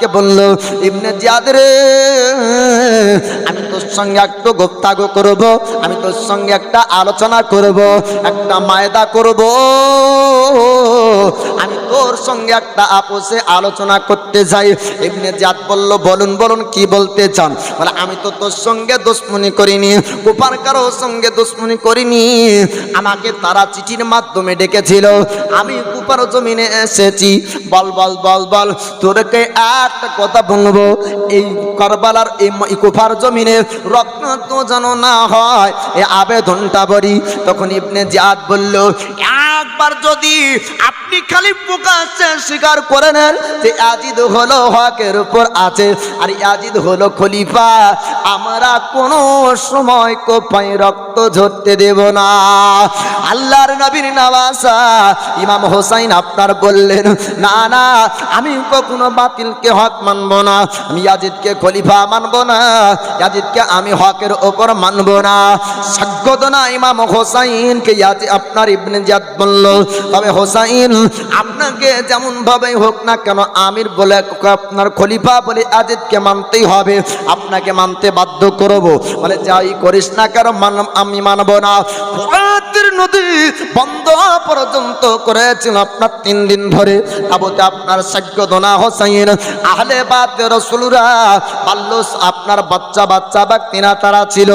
জিয়াদকে বলল ইমনে জিয়াদ রে, আমি তোর সঙ্গে একটু গোপ্তাগো করব, আমি তোর সঙ্গে একটা আলোচনা করব, একটা মায়দা করব। আমি তোর সঙ্গে একটা আপোষে আলোচনা করতে যাই। ইবনে জিয়াদ বলল, বলুন বলুন, কি বলতে চান? বলে, আমি তো তোর সঙ্গে দুশ্মনী করিনি, কুপার কারও সঙ্গে দুশ্মনী করিনি। আমাকে তারা চিঠির মাধ্যমে ডেকেছিল। আমি কুপার জমিনে এসেছি। বল বল বল বল, তোরকে একটা কথা বলব। এই কারবালার, এই কুফার জমিনে রত্ন তো যেন না হয়, এই আবেদনটা বলি। তখন ইবনে জিয়াদ বলল একবার যদি আপনি খালি প্রকাশ্যে স্বীকার করে নেন যে আজিদ হলো হকের উপর আছে, আর ইয়াজিদ হলো খলিফা, আমরা কোনো সময় কোপাই রক্ত ঝরতে দেব না। আল্লাহর নবীর নওয়াসা ইমাম হোসাইন আপনার বললেন, না না, আমি কখনো বাতিলকে হক মানবো না, আমি ইয়াজিদকে খলিফা মানবো না, ইয়াজিদকে আমি হকের ওপর মানবো না। সাক্ষ্য না ইমাম হোসাইনকে ইয়াজি আপনার ইবনে জিয়াদ বলল, তবে হোসাইন, আপনাকে যেমন ভাবে হোক না কেন, আমির বলে আপনার খলিফা বলে আজিদকে মানতেই হবে। আপনাকে মানতে বাধ্য করব। বলে, যাই করিস না কেন, মান, আমি মানব না। নদী বন্ধ পর্যন্ত করেছিল আপনার তিন দিন ধরে। তাবতে আপনার সাক্ষ্য দোনা হোসাইন, আহলে বাদ রসুলরা পাল্ল আপনার বাচ্চা বাচ্চা ব্যক্তিরা তারা ছিল।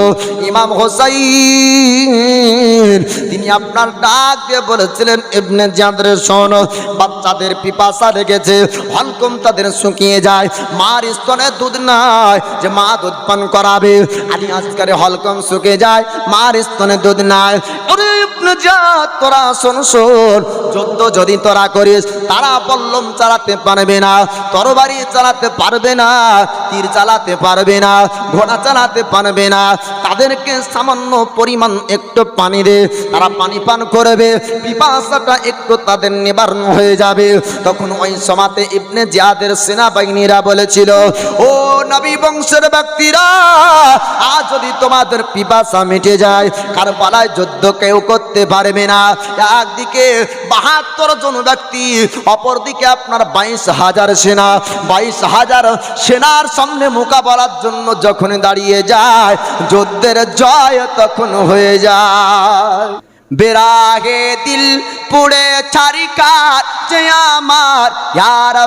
ইমাম হোসাইন তিনি আপনার ডাক দিয়ে বলেছিলেন এমনি জাদরে শোন, বাচ্চাদের পিপাসা লেগেছে, হলকম তাদের শুকিয়ে যায়, মার স্তনে দুধ নাই, যে মা দুধ পান করাবে আজকে আজকারে হলকম শুকিয়ে যায়, মার স্তনে দুধ নাই। তোরা শোন শোন। যুদ্ধ যদি তোরা করিস, তারা চালাতে পারবে না, তরবারি চালাতে পারবে না, তীর চালাতে পারবে না, ঘোড়া চালাতে পারবে না। তাদেরকে সামান্য পরিমাণ একটু পানি দে, তারা পানি পান করবে, পিপাসাটা একটু তাদের নিবারণ হয়ে যাবে। তখন ওই সমাতে ইবনে জিয়াদের সেনাবাহিনীরা বলেছিল, ও নবী বংশের ব্যক্তিরা, আজ যদি তোমাদের পিপাসা মিটে যায়, কারবালায় যুদ্ধ কেউ করতে পারবে না। একদিকে বাহাত্তর জন ব্যক্তি, অপরদিকে আপনার বাইশ হাজার সেনা। বাইশ হাজার সেনার সামনে মোকাবেলার জন্য যখন দাঁড়িয়ে যায়, যুদ্ধের জয় তখন হয়ে যায়। বেরাগে দিল পুড়ে চারিকার যে আমার। ইয়ার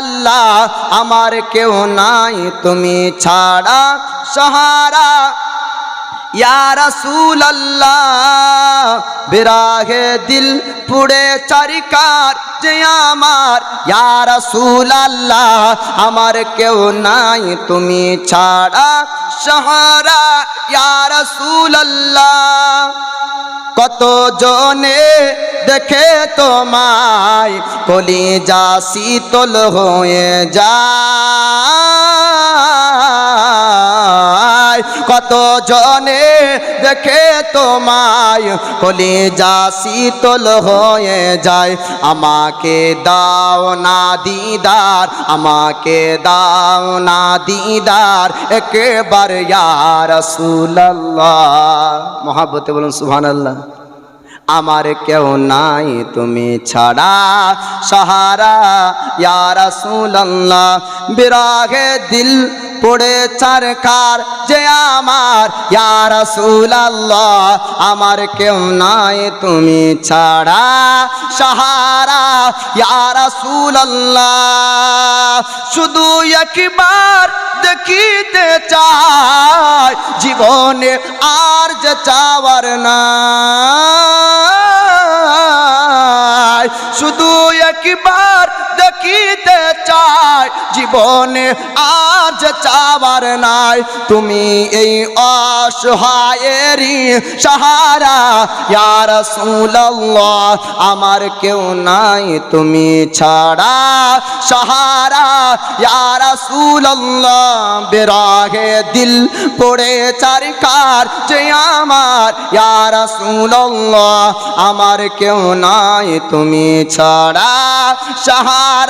আল্লাহ আমার কেউ নাই, তুমি ছাড়া সহারা। বিরাহে দিল পুড়ে চারিকার যে আমার। ইয়ার আল্লাহ আমার কেউ নাই, তুমি ছাড়া সহারা। ইয়া রাসূল আল্লাহ কত জনে দেখে তোমায়, কলিজা শীতল হয়ে যায়। কত জনে দেখে তোমায় কলিজা শীতল হয়ে যায়। আমাকে দাও না দিদার, আমাকে দাও না দিদার, একেবারে ইয়ার রাসূলুল্লাহ। মহাব্বতে বলুন, সুবহানাল্লাহ। আমার কেউ নাই, তুমি ছাড়া। সাহারা, ইয়া রাসূলুল্লাহ, বিরাগে দিল পড়ে চারকার যে আমার, ইয়া রাসূলুল্লাহ, আমার কেউ নাই তুমি ছাড়া। সাহারা, ইয়া রাসূলুল্লাহ, শুধু একবার দেখিতে চাই, জীবনে আর যে চাওয়ার নাই। শুধু একবার দেখিতে চাই, জীবনে আজ চাওয়ার নাই। তুমি এই অসহায়েরই সাহারা। ইয়া রাসূলুল্লাহ, আমার কেউ নাই, তুমি ছাড়া সাহারা। ইয়া রাসূলুল্লাহ বেরাগে দিল পড়ে চারিকার যে আমার। ইয়া রাসূলুল্লাহ, আমার কেউ নাই, তুমি ছাড়া সাহারা।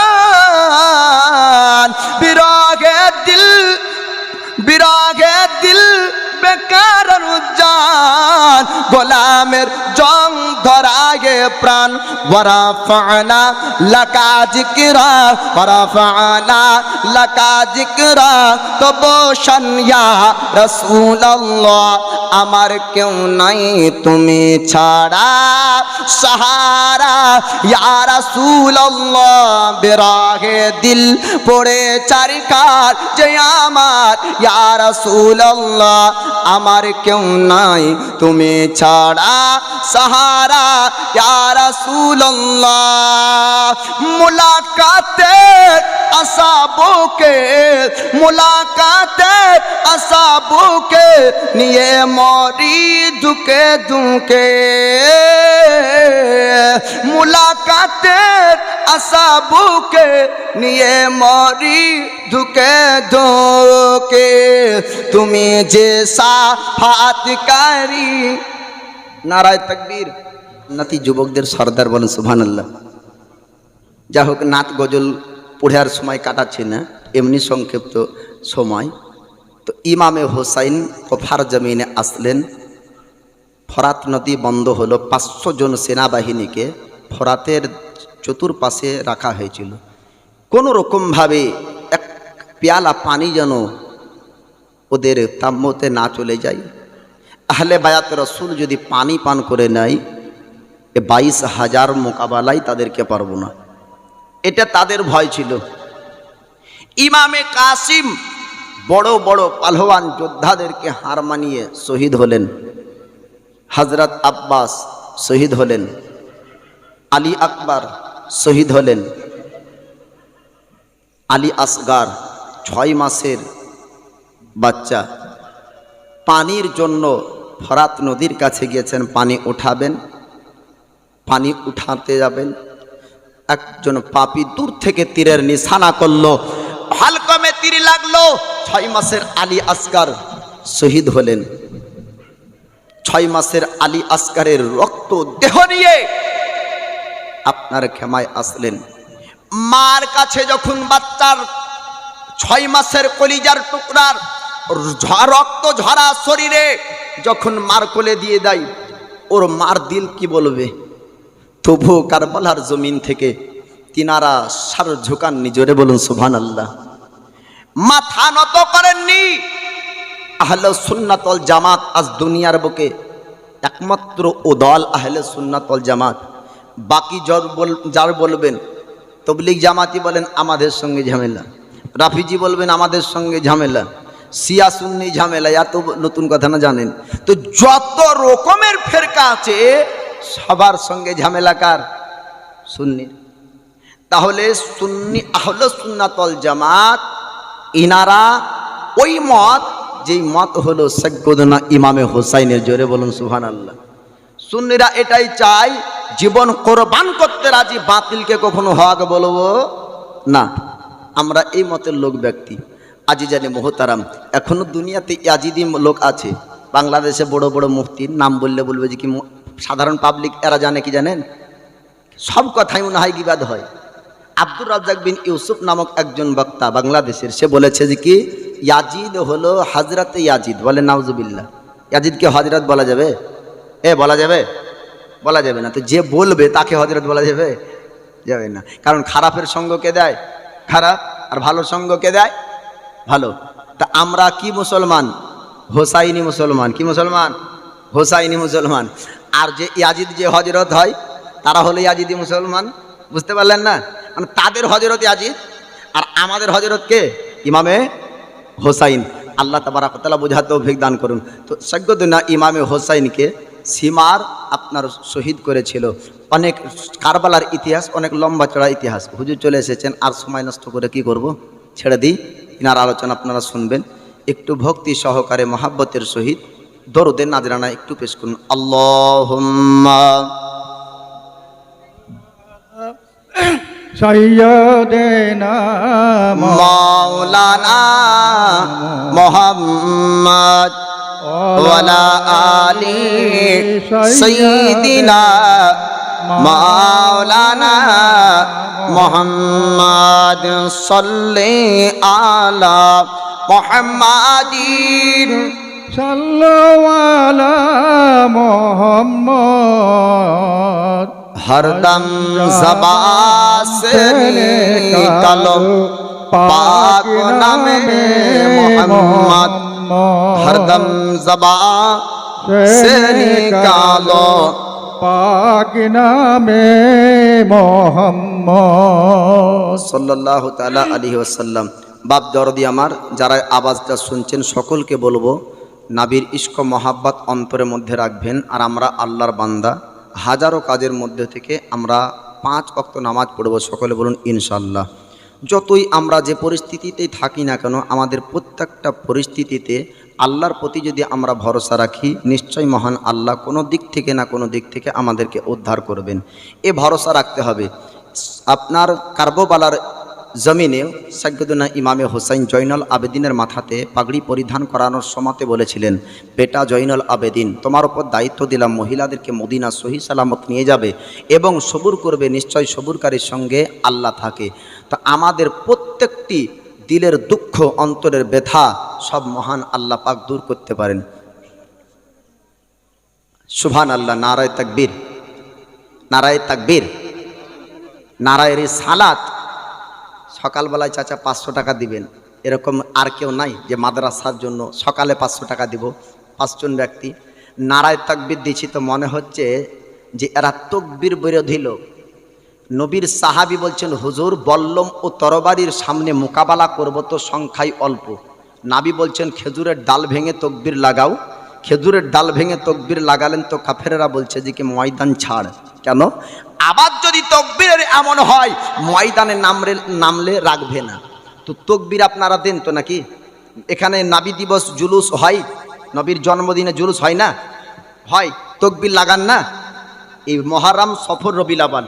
ফানা লাকা জিকরা ফানা লাকা জিকরা তো বসন রসুল্লাহ আমার কেউ নাই তুমি ছাড়া। সাহারা, ইয়া রসুল্লাহ বেরাগে দিল পড়ে চারিকার যে আমার। ইয়া রসুল্লাহ আমার কেউ নাই তুমি ছাড়া। সাহারা, ইয়া রসুল্লাহ মুলাকাতে আসাবুকে মুলাকাতে আসাবুকে নিয়ে মরি দুকে দুকে মুলাকাতে আসাবুকে নিয়ে মরি দুকে দুকে তুমি যে সাফাতকারী নারায় তকবীর নাতি যুবকদের সর্দার বলেন, সুবহানাল্লাহ। যা হোক, নাত গজল পড়ে আর সময় কাটাচ্ছি না, এমনি সংক্ষিপ্ত সময়। তো ইমামে হোসাইন কফার জমিনে আসলেন। ফরাত নদী বন্ধ হলো, পাঁচশো জন সেনাবাহিনীকে ফরাতের চতুর্পাশে রাখা হয়েছিল। কোনো রকমভাবে এক পেয়ালা পানি যেন ওদের তাম্যতে না চলে যায়। আহলে বায়াত রসুল যদি পানি পান করে নেয় এ বাইশ হাজার মোকাবেলাই তাদেরকে পারব না। এটা তাদের ভয় ছিল। ইমামে কাসিম বড় বড় পালহওয়ান যোদ্ধাদেরকে হার মানিয়ে শহীদ হলেন। হজরত আব্বাস শহীদ হলেন। আলী আকবর শহীদ হলেন। আলী আসগার ছয় মাসের বাচ্চা। পানির জন্য ফরাত নদীর কাছে গিয়েছেন, পানি উঠাবেন পানি উঠাতে যাবেন। একজন পাপি দূর থেকে তীরের নিশানা করল। হালকমে তীর লাগল। ছয় মাসের আলী আসকার শহীদ হলেন। ছয় মাসের আলী আসকারের রক্ত দেহ নিয়ে আপনার ক্ষমায় আসলেন। মার কাছে যখন বাচ্চার ছয় মাসের কলিজার টুকরার রক্ত ঝরা শরীরে যখন মার কোলে দিয়ে দেয়, ওর মার দিল কি বলবে? তবু কারবালার জমিন থেকে তিনারা সার ঝোকান নিজরে বলুন সুভান আল্লাহ মাথা নত করেননি। আহলে সুন্নাতল জামাত আজ দুনিয়ার বুকে একমাত্র ও দল আহলে সুন্নাতল জামাত। বাকি যার বল, যার বলবেন, তবলিগ জামাতি বলেন, আমাদের সঙ্গে ঝামেলা। রাফিজি বলবেন, আমাদের সঙ্গে ঝামেলা। সিয়া সুন্নি ঝামেলা, এত নতুন কথা না জানেন। তো যত রকমের ফেরকা আছে সবার সঙ্গে ঝামেলা কার সুন্নি। তাহলে সুন্নি আহলে সুন্নাতল জামাত, ইনারা ওই মত, যেই মত হলো সৈয়দনা ইমামে হোসাইনের, জোরে বলুন সুহান আল্লাহ সুন্নিরা এটাই চাই জীবন কোরবান করতে রাজি, বাতিলকে কখনো হক বলব? না। আমরা এই মতের লোক ব্যক্তি। আজি জানি মোহতারাম, এখনও দুনিয়াতে ইয়াজিদি লোক আছে। বাংলাদেশে বড় বড় মুফতির নাম বললে বলবে যে কি সাধারণ পাবলিক এরা জানে কি জানেন? সব কথাই মনে হয় বিবাদ হয়। আব্দুর রাজ্জাক বিন ইউসুফ নামক একজন বক্তা বাংলাদেশের, সে বলেছে যে কি, ইয়াজিদ হলো হাজরাতে ইয়াজিদ। বলে, নাউজুবিল্লাহ। ইয়াজিদকে হজরত বলা যাবে? এ, বলা যাবে? বলা যাবে না। তো যে বলবে, তাকে হজরত বলা যাবে? যাবে না। কারণ খারাপের সঙ্গ কে দেয়? খারাপ আর ভালো সঙ্গ কে দেয়? ভালো। তা আমরা কি মুসলমান? হোসাইনি মুসলমান। কি মুসলমান? হোসাইনি মুসলমান। আর যে ইয়াজিদ যে হজরত হয়, তারা হলো ইয়াজিদি মুসলমান। বুঝতে পারলেন না? মানে তাদের হজরত ইয়াজিদ আর আমাদের হজরত কে? ইমামে হোসাইন। আল্লাহ তাবারাকতালা বোঝাতে অভিজ্ঞ দান করুন। তো সৈয়দনা ইমামে হোসাইনকে সীমার আপনার শহীদ করেছিল। অনেক কারবালার ইতিহাস, অনেক লম্বা চড়া ইতিহাস। হুজুর চলে এসেছেন, আর সময় নষ্ট করে কি করব? ছেড়ে দিই। ইনার আলোচনা আপনারা শুনবেন। একটু ভক্তি সহকারে, মহাব্বতের সহিত দরুদের নাজরানা একটু পেশ করুন। আল্লাহ সৈয়দেনা মাওলানা মোহাম্মদ ওয়ালা আলি সৈদিনা মাওলানা মোহাম্মদ সাল্লি আলা মোহাম্মদিন হরদম নামে হরদম জবা সে নিকালো পাক নামে সাল্লাল্লাহু তাআলা আলাইহি ওয়াসাল্লাম। বাপ দরদি আমার যারা আওয়াজটা শুনছেন সকলকে বলব নাবির ইস্ক মহাব্বাত অন্তরের মধ্যে রাখবেন আর আমরা আল্লাহর বান্দা। হাজারো কাজের মধ্যে থেকে আমরা পাঁচ অক্ত নামাজ পড়ব। সকলে বলুন ইনশাল্লাহ যতই আমরা যে পরিস্থিতিতেই থাকি না কেন, আমাদের প্রত্যেকটা পরিস্থিতিতে আল্লাহর প্রতি যদি আমরা ভরসা রাখি নিশ্চয় মহান আল্লাহ কোনো দিক থেকে না কোনো দিক থেকে আমাদেরকে উদ্ধার করবেন। এ ভরসা রাখতে হবে। আপনার কার্বোবালার জমিনে সাজ্ঞদুনা ইমামে হোসাইন জৈনল আবেদিনের মাথাতে পাগড়ি পরিধান করানোর সমাতে বলেছিলেন, বেটা জৈনল আবেদিন, তোমার উপর দায়িত্ব দিলাম, মহিলাদেরকে মদিনা সহি সালামত নিয়ে যাবে এবং সবুর করবে, নিশ্চয় সবুরকারীর সঙ্গে আল্লাহ থাকে। তা আমাদের প্রত্যেকটি দিলের দুঃখ, অন্তরের ব্যথা সব মহান আল্লাহ পাক দূর করতে পারেন। সুভান আল্লাহ নারায় তাকবীর নারায় তাকবীর নারায়ের সালাত সকালবেলায় চাচা পাঁচশো টাকা দিবেন। এরকম আর কেউ নাই যে মাদ্রাসার জন্য সকালে পাঁচশো টাকা দিব। পাঁচজন ব্যক্তি। নারায় তকবির দিছি তো মনে হচ্ছে যে এরা তকবির বিরোধী লোক। নবীর সাহাবি বলছেন, হুজুর, বল্লম ও তরবারির সামনে মোকাবেলা করব তো সংখ্যায় অল্প। নাবি বলছেন, খেজুরের ডাল ভেঙে তকবির লাগাও। খেজুরের ডাল ভেঙে তকবির লাগালেন তো কাফেরেরা বলছে যে, কি ময়দান ছাড়? কেন? আবার যদি তকবিরের এমন হয়, ময়দানে নামলে নামলে রাখবে না। তো তকবির আপনারা দেন তো নাকি? এখানে নাবি দিবস জুলুস হয়, নবীর জন্মদিনে জুলুস হয় না? হয়, তকবির লাগান না? এই মহারাম সফর রবিলাবান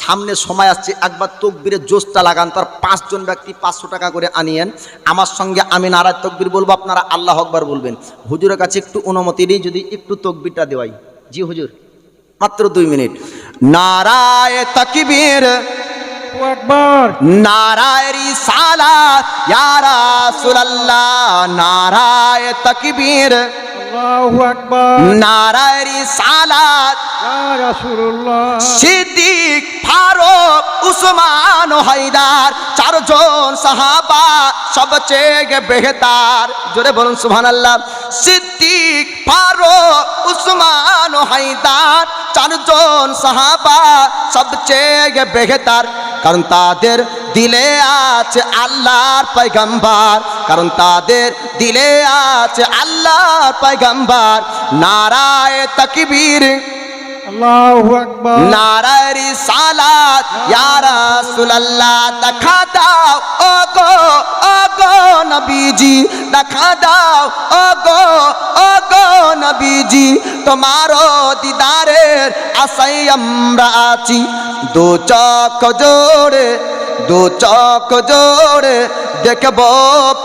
সামনে সময় আসছে, একবার তকবিরের জোশটা লাগান, তার পাঁচজন ব্যক্তি পাঁচশো টাকা করে আনিয়েন। আমার সঙ্গে আমি নারায় তকবির বলব, আপনারা আল্লাহ আকবার বলবেন। হুজুরের কাছে একটু অনুমতি দিই যদি একটু তকবিরটা দেওয়াই। জি হুজুর। মাত্র দুই মিনিট। নারায় তকবীর। একবার নারায় রিসালাত রাসূলুল্লাহ নারায় তকবীর। আল্লাহু আকবার। উসমান হায়দার, চারজন সাহাবা সবচেয়ে বেহতার। জোরে বলুন সুবহানাল্লাহ। সিদ্দিক, ফারুক, উসমান হায়দার, চারজন সাহাবা সবচেয়ে বেহতার। কারণ তাদের দিলে আছে আল্লাহর পয়গম্বর। কারণ তাদের দিলে আছে আল্লাহর পয়গম্বর। নারায় তকবীর নারায় সালাত ইয়া রাসূলুল্লাহ, দেখা দাও ও গো ও গো নবীজি, দেখা দাও ও গো ও গো নবীজি, তোমারও দিদারের আশাই আমরা আছি। দু চক জোড়ে দু চোখ জোড়ে দেখব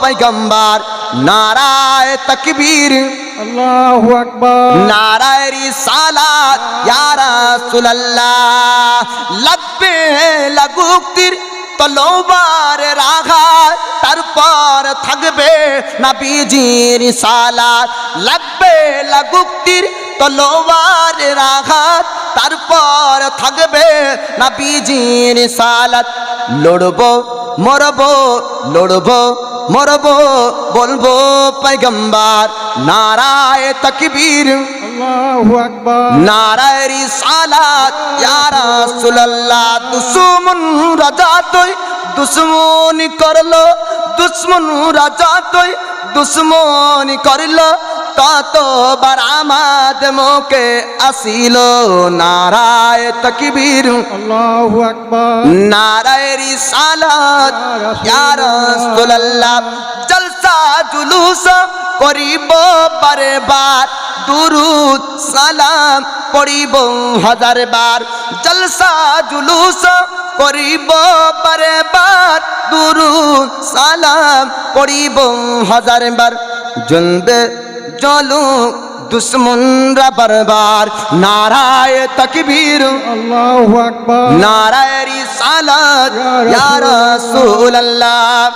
পৈগম্বার নারায় তকবীর। আল্লাহু আকবার। নারায় রিসালাত। ইয়া রাসূলুল্লাহ। লাগবে লাগুক্তির তলোবারের আঘাত তারপর থাকবে নবীজির সালাত লাগবে লাগুক্তির তলোবারের রাঘাত তারপর থাকবে নবীজির সালাত। লড়বো মরবো লড়বো মরবো বলব পৈগম্বার নারায় তকবীর। আল্লাহু আকবার। নারায় রিসালাত ইয়া রাসূলুল্লাহ দুশমন রাজা তুই দুশ্মনী করল দুশ্মন রাজা তুই দুশ্মনী করল ততবার আমাদ মুখে আসিল নারায় তকবীর। আল্লাহু আকবার। নারায় রিসালাত। ইয়া রাসূলুল্লাহ জলসা জুলুস করিব বারে বার দুরুদ সালাম পড়িব হাজার বার। জলসা জুলুস করিব বারে বার দুরুদ সালাম পড়িব হাজার বার। জলবে জলু দুশ্মনরা বারবার নারায় তকবীর। আল্লাহু নারায় রিসালাত। ইয়া রাসূলুল্লাহ।